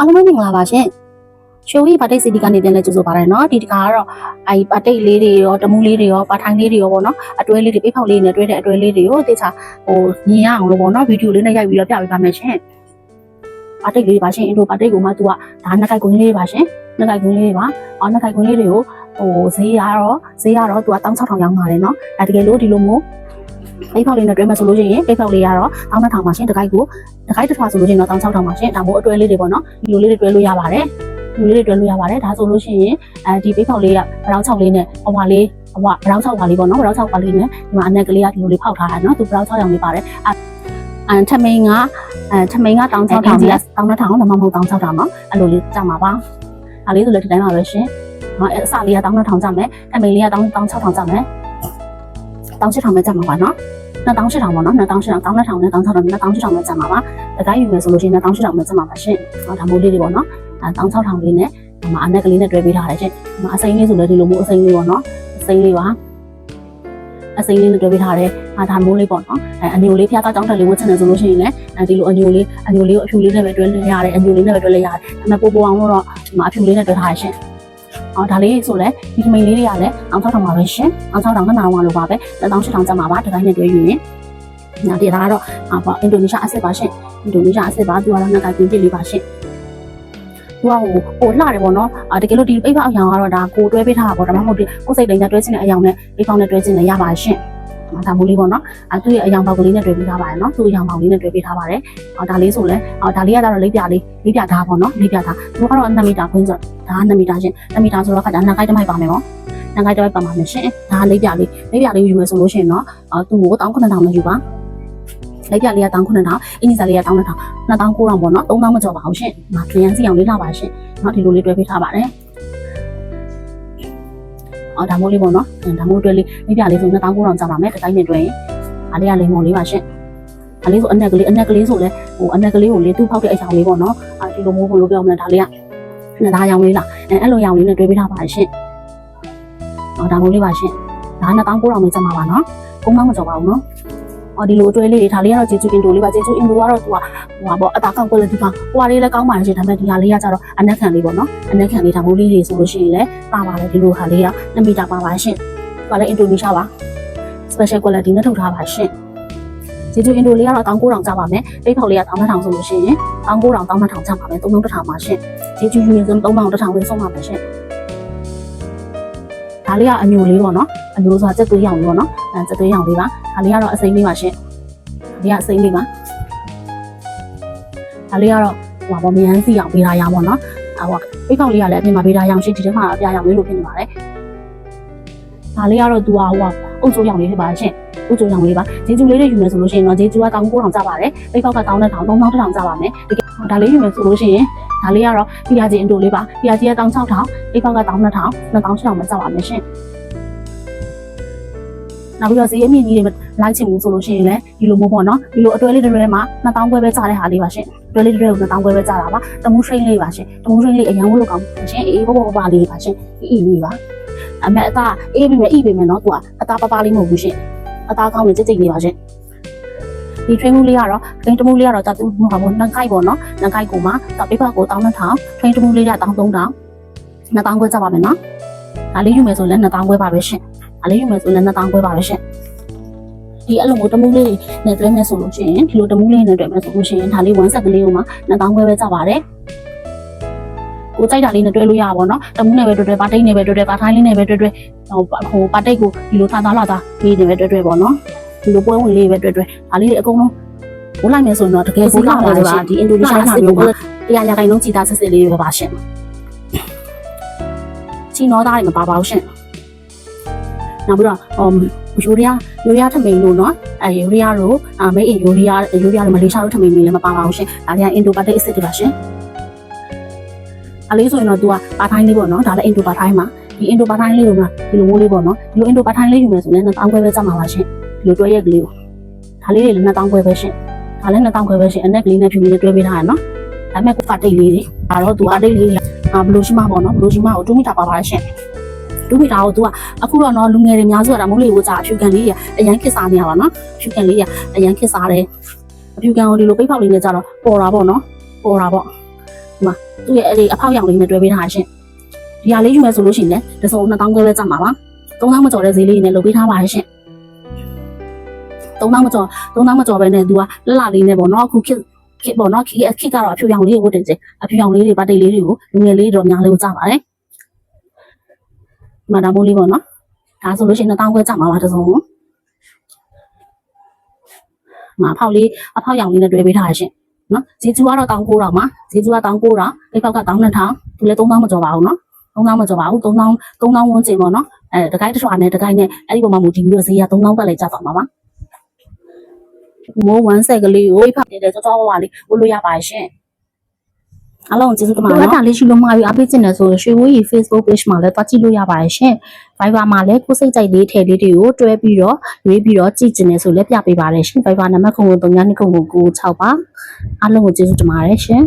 အားလုံးပဲမင်္ဂလာပါရှင်ရှိုးရီပါတိတ်စီတီကနေပြန်လဲကြိုဆိုပါရနော်ဒီတခါကတော့အဲပါတိတ်လေးတွေရောတမူးလေးတွေရောပါထိုင်လေးတွေရောပေါ့နော်အတွဲလေးတွေပိတ်ဖောက်လေးနဲ့တွဲတဲ့အတွဲလေးတွေကိုတေချာဟိုမြင်ရအောင်လို့ပေါ့နော်ဗီဒီယိုလေးနဲ့ရိုက်ပြီးတော့ပြပေးပါမယ်ရှင်ပါတိတ်လေးပါရှင်အင်ဒိုပါတိတ်ကိုမှသူကဒါနှစ်ခိုက်ကွင်းလေးပါရှင်နှစ်ခိုက်ကွင်းလေးပါအော်နှစ်ခိုက်ကွင်းလေးတွေကိုဟိုဈေးရတော့ဈေးရတော့သူက16000ရောင်းပါတယ်နော်အဲတကယ်လို့ဒီလိုမျိုး ပိတ်ဖောက်လေးနဲ့တွဲမယ်ဆိုလို့ရှိရင်ပိတ်ဖောက်လေးကတော့12000ပါရှင်တစ်ခိုက်ကိုတစ်ခိုက်တစ်ထွာဆိုလို့ရှိရင်တော့16000ပါရှင်ဒါမို့အတွဲလေးတွေပေါ့နော်ဒီလိုလေးတွေတွဲလို့ရပါတယ်လူလေးတွေတွဲလို့ရပါတယ်ဒါဆိုလို့ရှိရင်အဲဒီပိတ်ဖောက်လေးကဘရောင်း6လေးနဲ့ဟိုပါလေးဟိုပါဘရောင်း6ပါလေးပေါ့နော်ဘရောင်း6ပါလေးနဲ့ဒီမှာအနက်ကလေးကဒီလိုလေးဖောက်ထားတာနော်သူဘရောင်း6ရောင်လေးပါတယ်အဲအန်ထမိန်ကအဲထမိန်ကတောင်း6000ကြီးတောင်း1000မမဟုတ်တောင်း6000နော်အဲ့လိုလေးကြမှာပါဒါလေးဆိုလည်းဒီတိုင်းပါပဲရှင်ဟောအစလေးကတောင်း1000ကြမယ်ထမိန်လေးကတောင်း6000ကြမယ် တောင်း8000ပဲကြမှာပါနော်2000ပေါ့နော်2000 1000 1000နဲ့1000နဲ့1000နဲ့1000ပဲကြမှာပါတကိုင်းယူမယ်ဆိုလို့ရှိရင်2000ပဲကြမှာပါရှင်ဟောဒါမိုးလေးတွေပေါ့နော်အဲ16000လေးနဲ့ဒီမှာအနက်ကလေးနဲ့တွဲပေးထားတယ်ရှင်ဒီမှာအစိမ်းလေးဆိုလည်းဒီလိုမျိုးအစိမ်းလေးပေါ့နော်အစိမ်းလေးပါအစိမ်းလေးနဲ့တွဲပေးထားတယ်အာဒါမိုးလေးပေါ့နော်အဲအညိုလေးဖျားသားကြောင်းတက်လေးဝတ်ချင်တယ်ဆိုလို့ရှိရင်လည်းအဲဒီလိုအညိုလေးအညိုလေးကိုအဖြူလေးနဲ့ပဲတွဲလို့ရတယ်အညိုလေးနဲ့ပဲတွဲလို့ရတယ်ဒါပေမဲ့ပိုပိုအောင်လို့တော့ဒီမှာအဖြူလေးနဲ့တွဲထားရရှင် အော်ဒါလေးဆိုလဲဒီထမိန်လေးတွေကလည်းအောင်6000ပါပဲရှင်အောင်6000ခဏအောင်လို့ပါပဲ18000ကျမှာပါဒီတိုင်းနဲ့တွဲယူရင်ညာဒီဒါကတော့အာပေါ့အင်ဒိုနီးရှားအစစ်ပါရှင်အင်ဒိုနီးရှားအစစ်ပါသူကတော့ငါကပြင်းပြလေးပါရှင်သူကဟိုဟိုလှတယ်ပေါ့နော်အာတကယ်လို့ဒီပိတ်ဖောက်အယောင်ကတော့ဒါကိုတွဲပေးထားတာပေါ့ဒါမှမဟုတ်ဒီကိုယ်စိတ်တိုင်းနဲ့တွဲချင်းတဲ့အယောင်နဲ့ပိတ်ဖောက်နဲ့တွဲချင်းနဲ့ရပါရှင့် ဒါမိုးလေးပေါ့နော်အဲသူ့ရဲ့အယောင်ပေါက်ကလေးနဲ့တွဲပေးထားပါတယ်နော်သူ့အယောင်ပေါက်လေးနဲ့တွဲပေးထားပါတယ်အော်ဒါလေးဆိုလဲအော်ဒါလေးကတော့လိပ်ပြလေးလိပ်ပြထားပေါ့နော်လိပ်ပြထားသူကတော့2မီတာခွင်းဆိုဒါ2မီတာချင်း2မီတာဆိုတော့ခါဒါနှစ်ခိုက်တစ်မိုက်ပါမယ်ပေါ့နှစ်ခိုက်တစ်မိုက်ပါမှာရှင်ဒါလိပ်ပြလေးလိပ်ပြလေးယူမယ်ဆိုလို့ရှိရင်တော့အော်သူ့ကို19000နဲ့ယူပါလိုက်ပြလေးက19000အင်းကြီးစားလေးက19000 2900ပေါ့နော်3000မကျော်ပါဘူးရှင်။ဒါခရမ်းစီအောင်လေးလာပါရှင်။နော်ဒီလိုလေးတွဲပေးထားပါတယ်။ အော်ဒါမိုးလေးပေါ့နော်။ဒါမိုးတွဲလေးမိပြလေးဆို2900ကျပါမယ်။တစ်တိုင်းနဲ့တွဲရင်အားလေးကလိမ္မော်လေးပါရှင်။အားလေးဆိုအနက်ကလေးအနက်ကလေးဆိုလဲဟိုအနက်ကလေးကိုလေးတူဖောက်တဲ့အရာလေးပေါ့နော်။အာဒီလိုမျိုးဘလို့ပြောမလဲဒါလေးကနှစ်သားရောင်လေးလား။အဲအဲ့လိုရောင်လေးနဲ့တွဲပေးထားပါရှင်။အော်ဒါမိုးလေးပါရှင်။ဒါ2900ပဲကျမှာပါနော်။3000မကျော်ပါဘူးနော်။အော် ဒီလိုအတွဲလေးတွေဒါလေးကတော့ဂျေဂျူအင်ဒိုလေးပါဂျေဂျူအင်ဒိုကတော့သူကဟိုပါပေါ့အတာကောက် quality ကဟိုဟာလေးလည်းကောင်းပါရဲ့ရှင်ဒါပေမဲ့ဒီဟာလေးကကြတော့အနက်ခံလေးပေါ့နော်အနက်ခံလေးဒါမိုးလေးတွေဆိုလို့ရှိရင်လည်းပါပါတယ်ဒီလိုဟာလေးက2မီတာပါပါရှင်ဟိုလည်းအင်ဒိုနီးရှားပါ special quality နဲ့ထုတ်ထားပါရှင်ဂျေဂျူအင်ဒိုလေးကတော့1900ကျပါမယ်ပိတ်ဖောက်လေးက1900ဆိုလို့ရှိရင်1900 1900ကျပါမယ်3000တစ်ထောင်ပါရှင်ဂျေဂျူယူရင်3000တစ်ထောင်လေးဆုံးပါမယ်ရှင်ဒါလေးကအညိုလေးပေါ့နော်အညိုဆိုတာစက်သွေးရောင်လေးပေါ့နော်အဲစက်သွေးရောင်လေးပါ ဒါလေးကတော့အစိမ်းလေးပါရှင်ဒီကအစိမ်းလေးပါဒါလေးကတော့ဟိုပါမြန်စီအောင်ပေးထားရပါတော့နော်ဟိုပိတ်ဖောက်လေးကလည်းအပြင်မှာပေးထားရအောင်ရှိဒီထဲမှာအပြာရောင်လေးလိုဖြစ်နေပါတယ်ဒါလေးကတော့သူကဟိုအုပ်စိုးရောင်လေးဖြစ်ပါရှင်ဥကြုံရောင်လေးပါဂျေဂျူလေးတွေယူမယ်ဆိုလို့ရှိရင်တော့ဂျေဂျူက1900ကျပါတယ်ပိတ်ဖောက်က1000နဲ့1000 3000တောင်ကျပါမယ်တကယ်ဒါလေးယူမယ်ဆိုလို့ရှိရင်ဒါလေးကတော့ PRG အင်တိုလေးပါ PRG က16000ပိတ်ဖောက်က12000 2000ပဲကျပါမယ်ရှင် နောက်ပြီးတော့ဈေးအမြင့်ကြီးတွေလိုက်ချင်ဘူးဆိုလို့ရှိရင်လည်းဒီလိုမျိုးပေါ့နော်ဒီလိုအတွဲလေးတွေထဲမှာ2000ခွဲပဲကျတဲ့ဟာလေးပါရှင်အတွဲလေးတွေကို2000ခွဲပဲကျတာပါတမူးရှိန်လေးပါရှင်တမူးရှိန်လေးအရင်ဝလို့ကောင်းရှင်အေးဘောဘောပါလေးပါရှင်အေးလေးပါအမေအသားအေးပြီမဲ့အေးပြီမဲ့နော်သူကအသားပပလေးမဟုတ်ဘူးရှင်အသားကောင်းနေကြိတ်ကြိတ်လေးပါရှင်ဒီ train မှုလေးကတော့ train တမှုလေးကတော့တတူဟောပေါ့နှကိုက်ပေါ့နော်နှကိုက်ကိုမှတပိပကို12000 train တမှုလေးက13000 2000ခွဲကျပါမယ်နော်ဒါလေးယူမယ်ဆိုလည်း2000ခွဲပါပဲရှင် ဒါလေးယူမယ်ဆိုလည်း2000ခွဲပါပဲရှင်ဒီအဲ့လိုမျိုးတမှုလေးနဲ့တွဲမယ်ဆိုလို့ရှိရင်ဒီလိုတမှုလေးနဲ့တွဲမယ်ဆိုလို့ရှိရင်ဒါလေး1ဆက်ကလေးကိုမှ2000ခွဲပဲကျပါတယ်ကိုကြိုက်တာလေးနဲ့တွဲလို့ရပါဘောနော်တမှုနဲ့ပဲတွဲတွဲပါတိတ်နဲ့ပဲတွဲတွဲပါထိုင်းလေးနဲ့ပဲတွဲတွဲဟိုဟိုပါတိတ်ကိုဒီလိုထားသားလာသားလေးနဲ့ပဲတွဲတွဲပေါ့နော်ဒီလိုပွဲဝင်လေးပဲတွဲတွဲဒါလေးတွေအကုန်လုံးဘိုးလိုက်မယ်ဆိုရင်တော့တကယ်ဘိုးလာပါလေပါဒီအင်ဒိုနီးရှားမျိုးကတရားရခိုင်လုံးချီတာဆက်စစ်လေးတွေပါပါရှင်ချီနောသားတွေမပါပါဘူးရှင် နောက်ပြီးတော့ဟိုယူရီးယားယူရီးယားထမိန်လို့နော်အဲယူရီးယားတို့အမေအင်ယူရီးယားယူရီးယားတို့မလေးရှားတို့ထမိန်တွေလည်းမပါပါဘူးရှင်ဒါတွေကအင်ဒိုပါတိတ်အစ်စ်တွေပါရှင်အလေးဆိုရင်တော့ तू ကပါထိုင်းလေးပေါ့နော်ဒါလည်းအင်ဒိုပါထိုင်းမှာဒီအင်ဒိုပါထိုင်းလေးကိုမှဒီလိုမိုးလေးပေါ့နော်ဒီလိုအင်ဒိုပါထိုင်းလေးယူမယ်ဆိုရင်2000ခွဲပဲစမှာပါရှင်ဒီလိုတွဲရက်ကလေးကိုဒါလေးတွေလည်း2000ခွဲပဲရှင်ဒါလည်း2000ခွဲပဲရှင်အနက်ကလေးနဲ့ဖြူလေးနဲ့တွဲပေးထားရနော်ဒါပေမဲ့ကိုပါတိတ်လေးတွေဒါတော့ तू အတိတ်လေးအာဘလိုရှိမပေါ့နော်ဘလိုရှိမကို2မီတာပါပါရှင် 2မီတာကို तू ကအခုတော့နော်လူငယ်တွေများစုကဒါမိုးလေးကိုကြာအဖြူကန်လေးရအရန်ခစ်စားနေရပါနော်ဖြူကန်လေးရအရန်ခစ်စားတယ်အဖြူကန်ကိုဒီလိုပိတ်ဖောက်လေးနဲ့ကြာတော့ပေါ်တာပေါ့နော်ပေါ်တာပေါ့သူ့ရဲ့အဲ့ဒီအဖောက်ရောင်လေးနဲ့တွဲပေးထားရှင်ဒီဟာလေးယူမယ်ဆိုလို့ရှိရင်လည်းတစ်စုံ2000ကျော်ပဲကြမှာပါ3000မကျော်တဲ့ဈေးလေးနဲ့လုပ်ပေးထားပါရှင်3000မကျော်3000မကျော်ပဲနဲ့သူကလလလေးနဲ့ပေါ့နော်အခုခစ်ခစ်ပေါ့နော်ခစ်ခစ်ကတော့အဖြူရောင်လေးကိုဝတ်တင်စေအဖြူရောင်လေးတွေပါတိတ်လေးတွေကိုလူငယ်လေးတွေတော့များလေးကိုကြပါတယ် မဒါမိုးလေးပေါ့နော်ဒါဆိုလို့ရှိရင်2000ကျော်ကြမှာပါတစ်စုံမအဖောက်လေးအဖောက်ရောင်လေးနဲ့တွဲပေးထားရရှင်နော်ဈေးကျူကတော့တောင်း9တောင်မှာဈေးကျူကတောင်း9တောင်အိတ်ပေါက်ကတောင်း2000သူလည်း3000မကျော်ပါဘူးနော်3000မကျော်ပါဘူး3000 3000ဝန်းကျင်ပေါ့နော်အဲတကိုင်းတစ်ထွာနဲ့တကိုင်းနဲ့အဲ့ဒီပုံမှာမူတည်ပြီးတော့ဈေးက3000ပတ်လိုက်ကြပါမှာပါမိုးဝမ်းဆက်ကလေးကိုဖောက်နေတဲ့ကြောကြောဝါလေးဝလို့ရပါရှင် အားလုံးကျေးဇူးတင်ပါတယ်နော်ဒါလေးရှိလို့မှာပြီးအပိတ်ကျင်တယ်ဆိုရွှေဝေးရီ Facebook page မှာလည်းတွားကြည့်လို့ရပါတယ်ရှင် Viber မှာလည်းကိုယ်စိတ်ကြိုက်လေးထည့်လေးတွေကိုတွဲပြီးတော့ရွေးပြီးတော့ကြည့်ကျင်တယ်ဆိုလည်းပြပေးပါတယ်ရှင် Viber နံပါတ်ခုံကို392996ပါအားလုံးကိုကျေးဇူးတင်ပါတယ်ရှင်